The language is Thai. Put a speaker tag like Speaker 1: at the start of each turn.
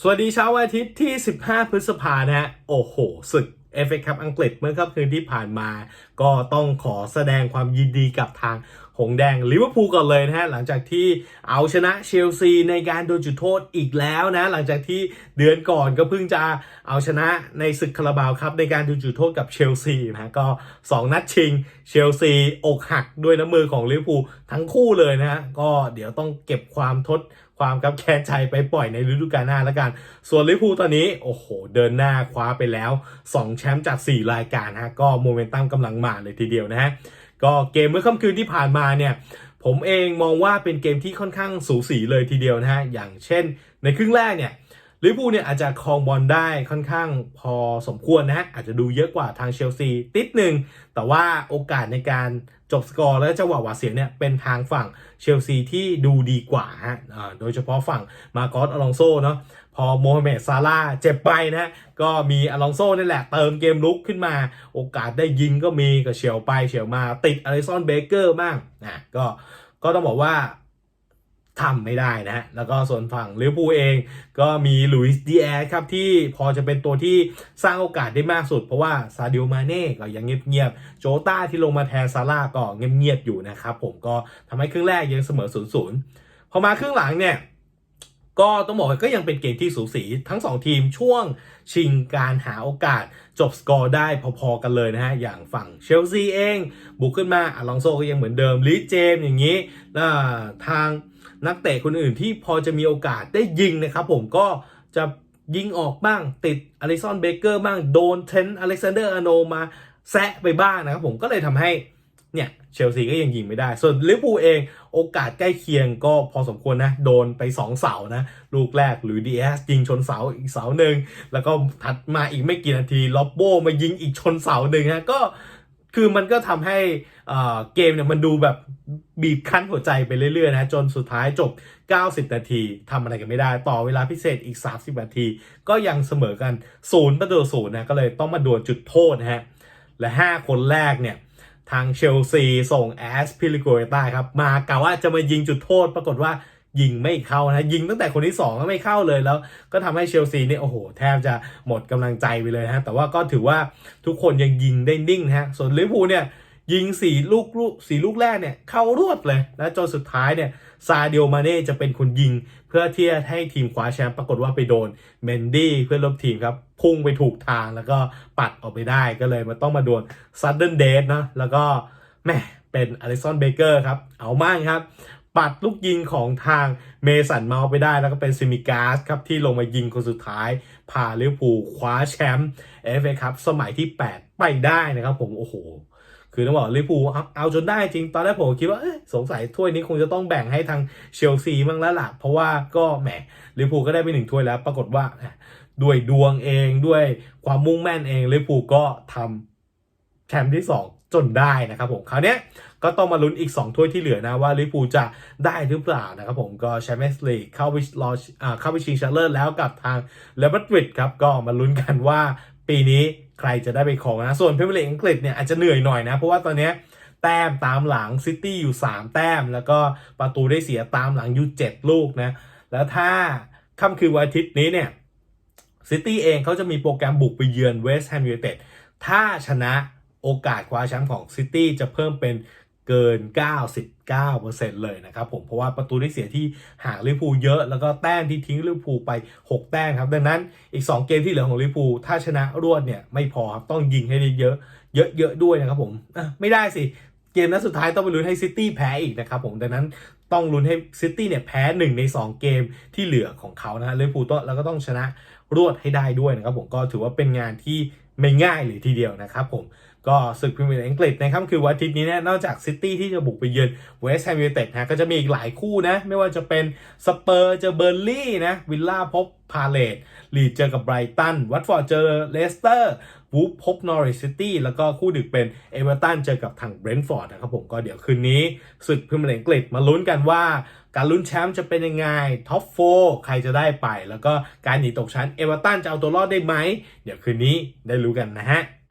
Speaker 1: สวัสดีเช้าวันอาทิตย์ที่ 15 พฤษภานะฮะ โอ้โห ศึกเอฟเอคัพอังกฤษเมื่อค่ำคืนที่ผ่านมา ก็ต้องขอแสดงความยินดีกับทางหงแดงลิเวอร์พูลก่อนเลยนะฮะหลังจากที่เอาชนะเชลซีในการโดนจุดโทษอีกแล้วนะหลังจากที่เดือนก่อนก็เพิ่งจะเอาชนะในศึกคาราบาวครับในการโดนจุดโทษกับเชลซีนะก็ 2 นัดชิงเชลซีอกหักด้วยน้ำมือของลิเวอร์พูลทั้งคู่เลยนะฮะก็เดี๋ยวต้องเก็บความทดความกับแค้นใจไปปล่อยในฤดูกาลหน้าแล้วกัน ส่วนลิเวอร์พูลตอนนี้ โอ้โห เดินหน้าคว้าไปแล้ว 2 แชมป์จาก 4 รายการฮะ ก็โมเมนตัมกำลังมาเลยทีเดียวนะฮะ ก็เกมเมื่อค่ำคืนที่ผ่านมาเนี่ยผมเองมองว่าเป็นเกมที่ค่อนข้างสูสีเลยทีเดียวนะฮะอย่างเช่นในครึ่งแรกเนี่ย ลิเวอร์พูลเนี่ยอาจจะครองบอลได้ค่อนข้างพอสมควรนะฮะอาจจะดูเยอะกว่าทางเชลซีติดหนึ่งแต่ว่าโอกาสในการจบสกอร์และจังหวะหวาเสียวเนี่ยเป็นทางฝั่งเชลซีที่ดูดีกว่าฮะโดยเฉพาะฝั่งมาโกอสอลองโซเนาะพอโมฮัมเหม็ดซาร่าเจ็บไปนะก็มีอลองโซนี่แหละเติมเกมลุกขึ้นมา โอกาสได้ยิงก็มีก็เฉียวไปเฉียวมาติดอลิซอนเบเกอร์บ้างนะก็ก็ต้องบอกว่า ทำไม่ได้นะฮะ แล้วก็ส่วนฝั่งลิเวอร์พูลเองก็มีลุยส์ดีแอร์ครับที่พอจะเป็นตัวที่สร้างโอกาสได้มากสุด เพราะว่าซาดิโอมาเน่ก็ยังเงียบๆ โจต้าที่ลงมาแทนซาร่าก็เงียบๆอยู่นะครับผมก็ทำให้ครึ่งแรกยังเสมอ0ูนย์พอมาครึ่งหลังเนี่ยก็ต้องบอกว่าก็ยังเป็นเกมที่สูสีทั้ง 2 ทีมช่วงชิงการหาโอกาสจบสกอร์ได้พอๆกันเลยนะฮะ อย่างฝั่งเชลซีเอง บุกขึ้นมาอลองโซก็ยังเหมือนเดิมลีเจมส์อย่างนี้แล้วทาง นักเตะคนอื่นที่พอจะมีโอกาสได้ยิงนะครับผมก็จะยิงออกบ้างติดอลิซอนเบเกอร์บ้างโดนเทนอเล็กซานเดอร์อโนมาแซะไปบ้างนะครับผมก็เลยทำให้เนี่ยเชลซีก็ยังยิงไม่ได้ ส่วนลิเวอร์พูลเองโอกาสใกล้เคียงก็พอสมควรนะ โดนไป 2 เสานะ ลูกแรกหรือดีเอสยิงชนเสาอีกเสาหนึ่ง แล้วก็ถัดมาอีกไม่กี่นาทีล็อบโบมายิงอีกชนเสาหนึ่งฮะก็คือมันก็ทำให้เกมเนี่ยมันดูแบบ บีบคั้นหัวใจไปเรื่อยๆนะจนสุดท้ายจบ 90 นาทีทำอะไรกันไม่ได้ ต่อเวลาพิเศษอีก 30 นาที ก็ยังเสมอกันศูนย์ประตูศูนย์นะก็เลยต้องมาดวลจุดโทษนะฮะและ 5 คนแรกเนี่ย ทางเชลซีส่งแอสพิลิโกเอต้าครับ มากะว่าจะมายิงจุดโทษปรากฏว่ายิงไม่เข้านะยิงตั้งแต่คนที่ 2 ก็ไม่เข้าเลยแล้ว ก็ทำให้เชลซีเนี่ยโอ้โห แทบจะหมดกำลังใจไปเลยนะฮะแต่ว่าก็ถือว่าทุกคนยังยิงได้นิ่งนะฮะส่วนลิเวอร์พูลเนี่ย ยิงสี่ลูกลูกสี่ลูกแรกเนี่ยเข้ารวดเลย แล้วจนสุดท้ายเนี่ยซาเดิโอมาเน่จะเป็นคนยิง เพื่อที่จะให้ทีมคว้าแชมป์ปรากฏว่าไปโดนเมนดี้เพื่อนร่วมทีมครับ พุ่งไปถูกทางแล้วก็ปัดออกไปได้ก็เลยมาต้องมาโดนซัดเดิลเดทนะแล้วก็แม่เป็นอลิซอนเบเกอร์ครับ เอามากครับ ปัดลูกยิงของทางเมสันเมาไปได้ แล้วก็เป็นซิมิกาสครับ ที่ลงมายิงคนสุดท้าย พาลิเวอร์พูลคว้าแชมป์เอฟเอครับสมัยที่ 8 ไปได้นะครับผม โอ้โห คือต้องบอกลิเวอร์พูเอาจนได้จริง ตอนแรกผมคิดว่าสงสัยถ้วยนี้คงจะต้องแบ่งให้ทางเชลซีบ้างแล้วล่ะ เพราะว่าก็แหมลิเวอร์พูก็ได้ไปหนึ่งถ้วยแล้ว ปรากฏว่าด้วยดวงเองด้วยความมุ่งแม่นเองลิเวอร์พูก็ทำแชมป์ที่ 2 จนได้นะครับผมคราวนี้ก็ต้องมาลุ้นอีก 2 ถ้วยที่เหลือนะว่าลิเวอร์พูจะได้หรือเปล่านะครับผมก็แชมเปี้ยนส์ลีกเข้าไปรอเข้าไปชิงชมป์เลิศแล้วกับทางเรอัลมาดริดครับก็มาลุ้นกันว่า ปีนี้ใครจะได้ไปครองนะ ส่วนเพรเมียร์ลีกอังกฤษเนี่ยอาจจะเหนื่อยหน่อยนะ เพราะว่าตอนนี้แต้มตามหลังซิตี้อยู่ 3 แต้ม แล้วก็ประตูได้เสียตามหลังอยู่ 7 ลูกนะ แล้วถ้าค่ำคืนวันอาทิตย์นี้เนี่ยซิตี้เองเขาจะมีโปรแกรมบุกไปเยือนเวสต์แฮมยูไนเต็ดถ้าชนะโอกาสคว้าแชมป์ของซิตี้จะเพิ่มเป็น เกิน 99%เลยนะครับผมเพราะว่าประตูได้เสียที่ห่างลิเวอร์พูลเยอะ แล้วก็แต้มที่ทิ้งลิเวอร์พูลไป 6 แต้มครับ ดังนั้นอีก 2 เกมที่เหลือของลิเวอร์พูลถ้าชนะรวดเนี่ยไม่พอครับต้องยิงให้ได้เยอะเยอะๆด้วยนะครับผมไม่ได้สิเกมนัดสุดท้ายต้องไปลุ้นให้ซิตี้แพ้อีกนะครับผมดังนั้นต้องลุ้นให้ซิตี้เนี่ยแพ้หนึ่งใน 2 เกมที่เหลือของเขานะฮะลิเวอร์พูลต้องแล้วก็ต้องชนะรวดให้ได้ด้วยนะครับผมก็ถือว่าเป็นงานที่ไม่ง่ายเลยทีเดียวนะครับผม ก็ศึกพรีเมียร์อังกฤษนะครับคือวันอาทิตย์นี้เนี่ยนอกจากซิตี้ที่จะบุกไปเยือนเวสต์แฮมยูไนเต็ดนะก็จะมีอีกหลายคู่นะ ไม่ว่าจะเป็นสเปอร์เจอเบอร์ลี่นะวิลล่าพบพาเลตลีดเจอกับไบรตันวัตฟอร์ดเจอเลสเตอร์วูฟพบนอริสซิตี้แล้วก็คู่ดึกเป็นเอเวอร์ตันเจอกับทางเบรนท์ฟอร์ดนะครับผมก็เดี๋ยวคืนนี้ศึกพรีเมียร์ลีกอังกฤษมาลุ้นกันว่า การลุ้นแชมป์จะเป็นยังไงท็อปโฟใครจะได้ไป แล้วก็การหนีตกชั้นเอเวอร์ตันจะเอาตัวรอดได้ไหม เดี๋ยวคืนนี้ได้รู้กันนะฮะ